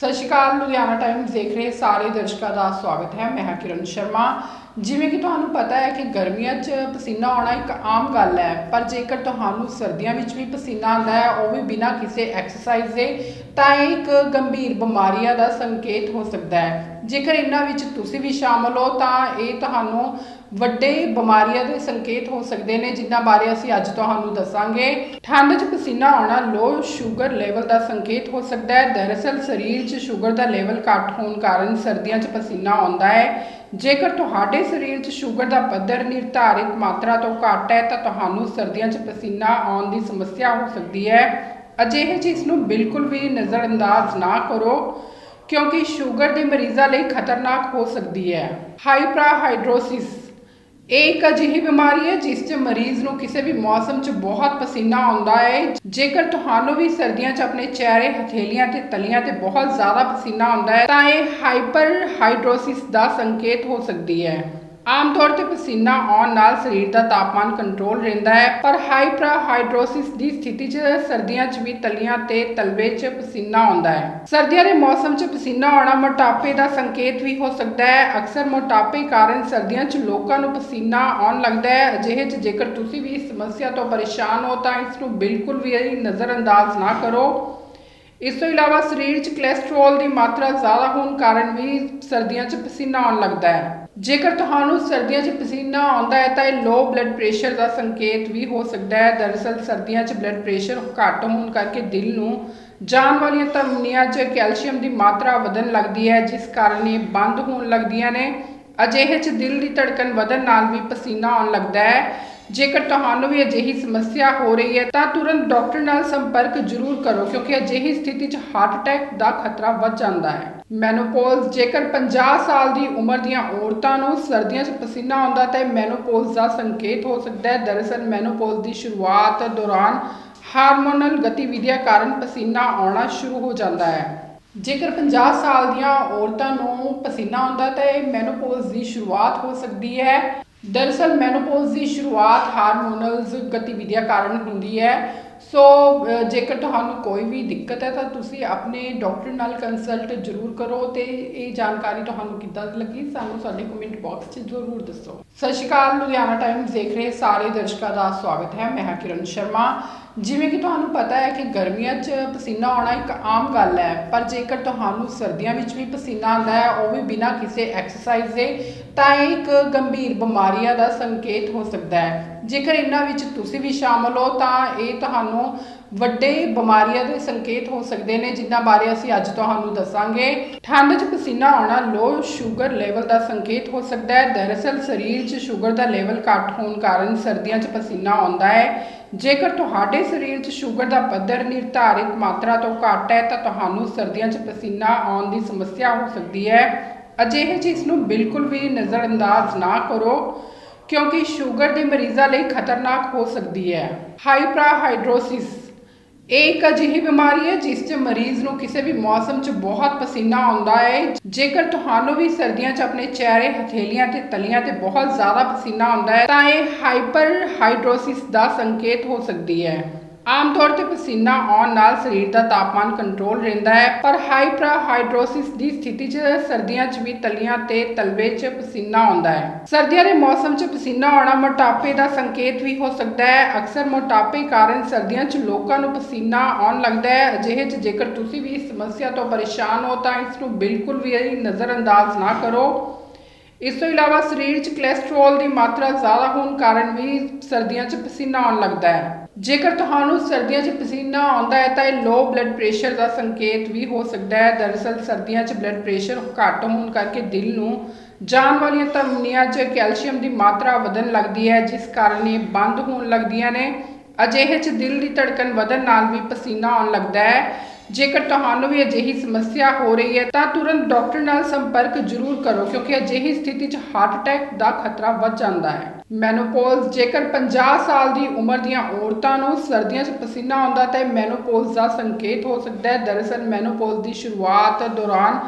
ਸਤਿ ਸ਼੍ਰੀ ਅਕਾਲ, ਲੁਧਿਆਣਾ ਟਾਈਮਸ ਦੇਖ ਰਹੇ ਸਾਰੇ ਦਰਸ਼ਕਾਂ ਦਾ ਸਵਾਗਤ ਹੈ। ਮੈਂ ਹਾਂ ਕਿਰਨ ਸ਼ਰਮਾ। ਜਿਵੇਂ ਕਿ ਤੁਹਾਨੂੰ ਪਤਾ ਹੈ ਕਿ ਗਰਮੀਆਂ 'ਚ ਪਸੀਨਾ ਆਉਣਾ ਇੱਕ ਆਮ ਗੱਲ ਹੈ, ਪਰ ਜੇਕਰ ਤੁਹਾਨੂੰ ਸਰਦੀਆਂ ਵਿੱਚ ਵੀ ਪਸੀਨਾ ਆਉਂਦਾ ਹੈ, ਉਹ ਵੀ ਬਿਨਾਂ ਕਿਸੇ ਐਕਸਰਸਾਈਜ਼ ਦੇ, ਤਾਂ ਇਹ ਇੱਕ ਗੰਭੀਰ ਬਿਮਾਰੀਆਂ ਦਾ ਸੰਕੇਤ ਹੋ ਸਕਦਾ ਹੈ। ਜੇਕਰ ਇਹਨਾਂ ਵਿੱਚ ਤੁਸੀਂ ਵੀ ਸ਼ਾਮਲ ਹੋ, ਤਾਂ ਇਹ ਤੁਹਾਨੂੰ ਵੱਡੇ ਬਿਮਾਰੀਆਂ ਦੇ ਸੰਕੇਤ ਹੋ ਸਕਦੇ ਨੇ, ਜਿਨ੍ਹਾਂ ਬਾਰੇ ਅਸੀਂ ਅੱਜ ਤੁਹਾਨੂੰ ਦੱਸਾਂਗੇ। ਠੰਡ 'ਚ ਪਸੀਨਾ ਆਉਣਾ ਲੋ ਸ਼ੂਗਰ ਲੈਵਲ ਦਾ ਸੰਕੇਤ ਹੋ ਸਕਦਾ ਹੈ। ਦਰਅਸਲ ਸਰੀਰ 'ਚ ਸ਼ੂਗਰ ਦਾ ਲੈਵਲ ਘੱਟ ਹੋਣ ਕਾਰਨ ਸਰਦੀਆਂ 'ਚ ਪਸੀਨਾ ਆਉਂਦਾ ਹੈ। ਜੇਕਰ ਤੁਹਾਡੇ ਸਰੀਰ 'ਚ ਸ਼ੂਗਰ ਦਾ ਪੱਧਰ ਨਿਰਧਾਰਿਤ ਮਾਤਰਾ ਤੋਂ ਘੱਟ ਹੈ, ਤਾਂ ਤੁਹਾਨੂੰ ਸਰਦੀਆਂ 'ਚ ਪਸੀਨਾ ਆਉਣ ਦੀ ਸਮੱਸਿਆ ਹੋ ਸਕਦੀ ਹੈ। ਅਜਿਹੇ ਚੀਜ਼ ਨੂੰ ਬਿਲਕੁਲ ਵੀ ਨਜ਼ਰਅੰਦਾਜ਼ ਨਾ ਕਰੋ। ਕਿਉਂਕਿ ਸ਼ੂਗਰ ਦੇ ਮਰੀਜ਼ਾਂ ਲਈ ਖਤਰਨਾਕ ਹੋ ਸਕਦੀ ਹੈ। ਹਾਈਪਰਾਹਾਈਡਰੋਸਿਸ। ਇਹ ਇੱਕ ਅਜਿਹੀ ਬਿਮਾਰੀ ਹੈ ਜਿਸ 'ਚ ਮਰੀਜ਼ ਨੂੰ ਕਿਸੇ ਵੀ ਮੌਸਮ 'ਚ ਬਹੁਤ ਪਸੀਨਾ ਆਉਂਦਾ ਹੈ। ਜੇਕਰ ਤੁਹਾਨੂੰ ਵੀ ਸਰਦੀਆਂ 'ਚ ਆਪਣੇ ਚਿਹਰੇ, ਹਥੇਲੀਆਂ ਤੇ ਤਲੀਆਂ ਤੇ ਬਹੁਤ ਜ਼ਿਆਦਾ ਪਸੀਨਾ ਆਉਂਦਾ ਹੈ, ਤਾਂ ਇਹ ਹਾਈਪਰਹਾਈਡਰੋਸਿਸ ਦਾ ਸੰਕੇਤ ਹੋ ਸਕਦੀ ਹੈ। ਆਮ ਤੌਰ ਤੇ ਪਸੀਨਾ ਆਉਣ ਨਾਲ ਸਰੀਰ ਦਾ ਤਾਪਮਾਨ ਕੰਟਰੋਲ ਰਹਿੰਦਾ ਹੈ, ਪਰ ਹਾਈਪਰਾਹਾਈਡਰੋਸਿਸ ਦੀ ਸਥਿਤੀ 'ਚ ਸਰਦੀਆਂ 'ਚ ਵੀ ਤਲੀਆਂ ਤੇ ਤਲਵੇ 'ਚ ਪਸੀਨਾ ਆਉਂਦਾ ਹੈ। ਸਰਦੀਆਂ ਦੇ ਮੌਸਮ 'ਚ ਪਸੀਨਾ ਆਉਣਾ ਮੋਟਾਪੇ ਦਾ ਸੰਕੇਤ ਵੀ ਹੋ ਸਕਦਾ ਹੈ। ਅਕਸਰ ਮੋਟਾਪੇ ਕਾਰਨ ਸਰਦੀਆਂ 'ਚ ਲੋਕਾਂ ਨੂੰ ਪਸੀਨਾ ਆਉਣ ਲੱਗਦਾ ਹੈ। ਅਜਿਹੇ 'ਚ ਜੇਕਰ ਤੁਸੀਂ ਵੀ ਇਸ ਸਮੱਸਿਆ ਤੋਂ ਪਰੇਸ਼ਾਨ ਹੋ ਤਾਂ ਇਸ ਨੂੰ ਬਿਲਕੁਲ ਵੀ ਨਜ਼ਰਅੰਦਾਜ਼ ਨਾ ਕਰੋ। ਇਸ ਤੋਂ ਇਲਾਵਾ ਸਰੀਰ 'ਚ ਕੋਲੇਸਟ੍ਰੋਲ ਦੀ ਮਾਤਰਾ ਜ਼ਿਆਦਾ ਹੋਣ ਕਾਰਨ ਵੀ ਸਰਦੀਆਂ 'ਚ ਪਸੀਨਾ ਆਉਣ ਲੱਗਦਾ ਹੈ। ਜੇਕਰ ਤੁਹਾਨੂੰ ਸਰਦੀਆਂ 'ਚ ਪਸੀਨਾ ਆਉਂਦਾ ਹੈ ਤਾਂ ਇਹ ਲੋ ਬਲੱਡ ਪ੍ਰੈਸ਼ਰ ਦਾ ਸੰਕੇਤ ਵੀ ਹੋ ਸਕਦਾ ਹੈ। ਦਰਅਸਲ ਸਰਦੀਆਂ 'ਚ ਬਲੱਡ ਪ੍ਰੈਸ਼ਰ ਘੱਟ ਹੋਣ ਕਰਕੇ ਦਿਲ ਨੂੰ ਜਾਣ ਵਾਲੀਆਂ ਧਮਨੀਆਂ 'ਚ ਕੈਲਸ਼ੀਅਮ ਦੀ ਮਾਤਰਾ ਵਧਣ ਲੱਗਦੀ ਹੈ, ਜਿਸ ਕਾਰਨ ਇਹ ਬੰਦ ਹੋਣ ਲੱਗਦੀਆਂ ਨੇ। ਅਜਿਹੇ 'ਚ ਦਿਲ ਦੀ ਧੜਕਨ ਵਧਣ ਨਾਲ ਵੀ ਪਸੀਨਾ ਆਉਣ ਲੱਗਦਾ ਹੈ। ਜੇਕਰ ਤੁਹਾਨੂੰ ਵੀ ਅਜਿਹੀ ਸਮੱਸਿਆ ਹੋ ਰਹੀ ਹੈ ਤਾਂ ਤੁਰੰਤ ਡਾਕਟਰ ਨਾਲ ਸੰਪਰਕ ਜ਼ਰੂਰ ਕਰੋ, ਕਿਉਂਕਿ ਅਜਿਹੀ ਸਥਿਤੀ 'ਚ ਹਾਰਟ ਅਟੈਕ ਦਾ ਖਤਰਾ ਵੱਧ ਜਾਂਦਾ ਹੈ। ਮੈਨੋਪੌਜ਼, ਜੇਕਰ 50 ਸਾਲ ਦੀ ਉਮਰ ਦੀਆਂ ਔਰਤਾਂ ਨੂੰ ਸਰਦੀਆਂ 'ਚ ਪਸੀਨਾ ਆਉਂਦਾ ਤਾਂ ਇਹ ਮੈਨੋਪੌਜ਼ ਦਾ ਸੰਕੇਤ ਹੋ ਸਕਦਾ ਹੈ। ਦਰਅਸਲ, ਮੈਨੋਪੌਜ਼ ਦੀ ਸ਼ੁਰੂਆਤ ਦੌਰਾਨ ਹਾਰਮੋਨਲ ਗਤੀਵਿਧੀਆਂ ਕਾਰਨ ਪਸੀਨਾ ਆਉਣਾ ਸ਼ੁਰੂ ਹੋ ਜਾਂਦਾ ਹੈ। ਜੇਕਰ 50 ਸਾਲ ਦੀਆਂ ਔਰਤਾਂ ਨੂੰ ਪਸੀਨਾ ਆਉਂਦਾ ਤਾਂ ਇਹ ਮੈਨੋਪੌਜ਼ ਦੀ ਸ਼ੁਰੂਆਤ ਹੋ ਸਕਦੀ ਹੈ। ਦਰਅਸਲ ਮੈਨੋਪੌਜ਼ ਦੀ ਸ਼ੁਰੂਆਤ ਹਾਰਮੋਨਲਸ ਗਤੀਵਿਧੀਆਂ ਕਾਰਨ ਹੁੰਦੀ ਹੈ। ਸੋ ਜੇਕਰ ਤੁਹਾਨੂੰ ਕੋਈ ਵੀ ਦਿੱਕਤ ਹੈ ਤਾਂ ਤੁਸੀਂ ਆਪਣੇ ਡਾਕਟਰ ਨਾਲ ਕੰਸਲਟ ਜ਼ਰੂਰ ਕਰੋ ਤੇ ਇਹ ਜਾਣਕਾਰੀ ਤੁਹਾਨੂੰ ਕਿੱਦਾਂ ਲੱਗੀ ਸਾਨੂੰ ਸਾਡੇ ਕਮੈਂਟ ਬਾਕਸ 'ਚ ਜ਼ਰੂਰ ਦੱਸੋ। ਸਤਿ ਸ਼੍ਰੀ ਅਕਾਲ, ਲੁਧਿਆਣਾ ਟਾਈਮਸ ਦੇਖ ਰਹੇ ਸਾਰੇ ਦਰਸ਼ਕਾਂ ਦਾ ਸਵਾਗਤ ਹੈ। ਮੈਂ ਹਾਂ ਕਿਰਨ ਸ਼ਰਮਾ। ਜਿਵੇਂ ਕਿ ਤੁਹਾਨੂੰ ਪਤਾ ਹੈ ਕਿ ਗਰਮੀਆਂ 'ਚ ਪਸੀਨਾ ਆਉਣਾ ਇੱਕ ਆਮ ਗੱਲ ਹੈ, ਪਰ ਜੇਕਰ ਤੁਹਾਨੂੰ ਸਰਦੀਆਂ ਵਿੱਚ ਵੀ ਪਸੀਨਾ ਆਉਂਦਾ ਹੈ, ਉਹ ਵੀ ਬਿਨਾਂ ਕਿਸੇ ਐਕਸਰਸਾਈਜ਼ ਦੇ, ਤਾਂ ਇਹ ਇੱਕ ਗੰਭੀਰ ਬਿਮਾਰੀਆਂ ਦਾ ਸੰਕੇਤ ਹੋ ਸਕਦਾ ਹੈ। ਜੇਕਰ ਇਹਨਾਂ ਵਿੱਚ ਤੁਸੀਂ ਵੀ ਸ਼ਾਮਲ ਹੋ, ਤਾਂ ਇਹ ਤੁਹਾਨੂੰ ਵੱਡੇ ਬਿਮਾਰੀਆਂ ਦੇ ਸੰਕੇਤ ਹੋ ਸਕਦੇ ਨੇ, ਜਿਨ੍ਹਾਂ ਬਾਰੇ ਅਸੀਂ ਅੱਜ ਤੁਹਾਨੂੰ ਦੱਸਾਂਗੇ। ਠੰਡ 'ਚ ਪਸੀਨਾ ਆਉਣਾ ਲੋ ਸ਼ੂਗਰ ਲੈਵਲ ਦਾ ਸੰਕੇਤ ਹੋ ਸਕਦਾ ਹੈ। ਦਰਅਸਲ ਸਰੀਰ 'ਚ ਸ਼ੂਗਰ ਦਾ ਲੈਵਲ ਘੱਟ ਹੋਣ ਕਾਰਨ ਸਰਦੀਆਂ 'ਚ ਪਸੀਨਾ ਆਉਂਦਾ ਹੈ। ਜੇਕਰ ਤੁਹਾਡੇ ਸਰੀਰ 'ਚ ਸ਼ੂਗਰ ਦਾ ਪੱਧਰ ਨਿਰਧਾਰਿਤ ਮਾਤਰਾ ਤੋਂ ਘੱਟ ਹੈ, ਤਾਂ ਤੁਹਾਨੂੰ ਸਰਦੀਆਂ 'ਚ ਪਸੀਨਾ ਆਉਣ ਦੀ ਸਮੱਸਿਆ ਹੋ ਸਕਦੀ ਹੈ। ਅਜਿਹੇ ਚੀਜ਼ ਨੂੰ ਬਿਲਕੁਲ ਵੀ ਨਜ਼ਰਅੰਦਾਜ਼ ਨਾ ਕਰੋ। ਕਿਉਂਕਿ ਸ਼ੂਗਰ ਦੇ ਮਰੀਜ਼ਾਂ ਲਈ ਖਤਰਨਾਕ ਹੋ ਸਕਦੀ ਹੈ। ਹਾਈਪਰਾਹਾਈਡਰੋਸਿਸ। ਇਹ ਇੱਕ ਅਜਿਹੀ ਬਿਮਾਰੀ ਹੈ ਜਿਸ 'ਚ ਮਰੀਜ਼ ਨੂੰ ਕਿਸੇ ਵੀ ਮੌਸਮ 'ਚ ਬਹੁਤ ਪਸੀਨਾ ਆਉਂਦਾ ਹੈ। ਜੇਕਰ ਤੁਹਾਨੂੰ ਵੀ ਸਰਦੀਆਂ 'ਚ ਆਪਣੇ ਚਿਹਰੇ, ਹਥੇਲੀਆਂ ਤੇ ਤਲੀਆਂ ਤੇ ਬਹੁਤ ਜ਼ਿਆਦਾ ਪਸੀਨਾ ਆਉਂਦਾ ਹੈ, ਤਾਂ ਇਹ ਹਾਈਪਰਹਾਈਡਰੋਸਿਸ ਦਾ ਸੰਕੇਤ ਹੋ ਸਕਦੀ ਹੈ। ਆਮ ਤੌਰ ਤੇ ਪਸੀਨਾ ਆਉਣ ਨਾਲ ਸਰੀਰ ਦਾ ਤਾਪਮਾਨ ਕੰਟਰੋਲ ਰਹਿੰਦਾ ਹੈ, ਪਰ ਹਾਈਪਰਾਹਾਈਡਰੋਸਿਸ ਦੀ ਸਥਿਤੀ 'ਚ ਸਰਦੀਆਂ 'ਚ ਵੀ ਤਲੀਆਂ ਤੇ ਤਲਵੇ 'ਚ ਪਸੀਨਾ ਆਉਂਦਾ ਹੈ। ਸਰਦੀਆਂ ਦੇ ਮੌਸਮ 'ਚ ਪਸੀਨਾ ਆਉਣਾ ਮੋਟਾਪੇ ਦਾ ਸੰਕੇਤ ਵੀ ਹੋ ਸਕਦਾ ਹੈ। ਅਕਸਰ ਮੋਟਾਪੇ ਕਾਰਨ ਸਰਦੀਆਂ 'ਚ ਲੋਕਾਂ ਨੂੰ ਪਸੀਨਾ ਆਉਣ ਲੱਗਦਾ ਹੈ। ਅਜਿਹੇ 'ਚ ਜੇਕਰ ਤੁਸੀਂ ਵੀ ਇਸ ਸਮੱਸਿਆ ਤੋਂ ਪਰੇਸ਼ਾਨ ਹੋ ਤਾਂ ਇਸ ਨੂੰ ਬਿਲਕੁਲ ਵੀ ਨਜ਼ਰਅੰਦਾਜ਼ ਨਾ ਕਰੋ। ਇਸ ਤੋਂ ਇਲਾਵਾ ਸਰੀਰ 'ਚ ਕੋਲੇਸਟ੍ਰੋਲ ਦੀ ਮਾਤਰਾ ਜ਼ਿਆਦਾ ਹੋਣ ਕਾਰਨ ਵੀ ਸਰਦੀਆਂ 'ਚ ਪਸੀਨਾ ਆਉਣ ਲੱਗਦਾ ਹੈ। ਜੇਕਰ ਤੁਹਾਨੂੰ ਸਰਦੀਆਂ 'ਚ ਪਸੀਨਾ ਆਉਂਦਾ ਹੈ ਤਾਂ ਇਹ ਲੋ ਬਲੱਡ ਪ੍ਰੈਸ਼ਰ ਦਾ ਸੰਕੇਤ ਵੀ ਹੋ ਸਕਦਾ ਹੈ। ਦਰਅਸਲ ਸਰਦੀਆਂ 'ਚ ਬਲੱਡ ਪ੍ਰੈਸ਼ਰ ਘੱਟ ਹੋਣ ਕਰਕੇ ਦਿਲ ਨੂੰ ਜਾਣ ਵਾਲੀਆਂ ਧਮਨੀਆਂ 'ਚ ਕੈਲਸ਼ੀਅਮ ਦੀ ਮਾਤਰਾ ਵਧਣ ਲੱਗਦੀ ਹੈ, ਜਿਸ ਕਾਰਨ ਇਹ ਬੰਦ ਹੋਣ ਲੱਗਦੀਆਂ ਨੇ। ਅਜਿਹੇ 'ਚ ਦਿਲ ਦੀ ਧੜਕਨ ਵਧਣ ਨਾਲ ਵੀ ਪਸੀਨਾ ਆਉਣ ਲੱਗਦਾ ਹੈ। ਜੇਕਰ ਤੁਹਾਨੂੰ ਵੀ ਅਜਿਹੀ ਸਮੱਸਿਆ ਹੋ ਰਹੀ ਹੈ, ਤਾਂ ਤੁਰੰਤ ਡਾਕਟਰ ਨਾਲ ਸੰਪਰਕ ਜ਼ਰੂਰ ਕਰੋ, ਕਿਉਂਕਿ ਅਜਿਹੀ ਸਥਿਤੀ 'ਚ ਹਾਰਟ ਅਟੈਕ ਦਾ ਖਤਰਾ ਵੱਧ ਜਾਂਦਾ ਹੈ। ਮੈਨੋਪੌਜ਼ ਜੇਕਰ 50 ਸਾਲ ਦੀ ਉਮਰ ਦੀਆਂ ਔਰਤਾਂ ਨੂੰ ਸਰਦੀਆਂ 'ਚ ਪਸੀਨਾ ਆਉਂਦਾ, ਤਾਂ ਇਹ ਮੈਨੋਪੌਜ਼ ਦਾ ਸੰਕੇਤ ਹੋ ਸਕਦਾ ਹੈ। ਦਰਅਸਲ ਮੈਨੋਪੌਜ਼ ਦੀ ਸ਼ੁਰੂਆਤ ਦੌਰਾਨ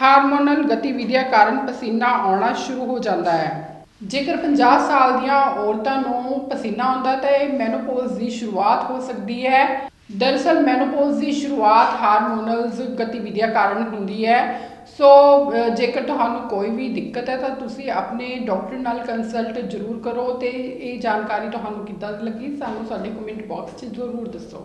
ਹਾਰਮੋਨਲ ਗਤੀਵਿਧੀਆਂ ਕਾਰਨ ਪਸੀਨਾ ਆਉਣਾ ਸ਼ੁਰੂ ਹੋ ਜਾਂਦਾ ਹੈ। ਜੇਕਰ 50 ਸਾਲ ਦੀਆਂ ਔਰਤਾਂ ਨੂੰ ਪਸੀਨਾ ਆਉਂਦਾ, ਤਾਂ ਇਹ ਮੈਨੋਪੌਜ਼ ਦੀ ਸ਼ੁਰੂਆਤ ਹੋ ਸਕਦੀ ਹੈ। ਦਰਅਸਲ ਮੈਨੋਪੌਜ਼ ਦੀ ਸ਼ੁਰੂਆਤ ਹਾਰਮੋਨਲਸ ਗਤੀਵਿਧੀਆਂ ਕਾਰਨ ਹੁੰਦੀ ਹੈ। ਸੋ ਜੇਕਰ ਤੁਹਾਨੂੰ ਕੋਈ ਵੀ ਦਿੱਕਤ ਹੈ ਤਾਂ ਤੁਸੀਂ ਆਪਣੇ ਡਾਕਟਰ ਨਾਲ ਕੰਸਲਟ ਜ਼ਰੂਰ ਕਰੋ ਤੇ ਇਹ ਜਾਣਕਾਰੀ ਤੁਹਾਨੂੰ ਕਿੱਦਾਂ ਲੱਗੀ ਸਾਨੂੰ ਸਾਡੇ ਕਮੈਂਟ ਬਾਕਸ 'ਚ ਜ਼ਰੂਰ ਦੱਸੋ।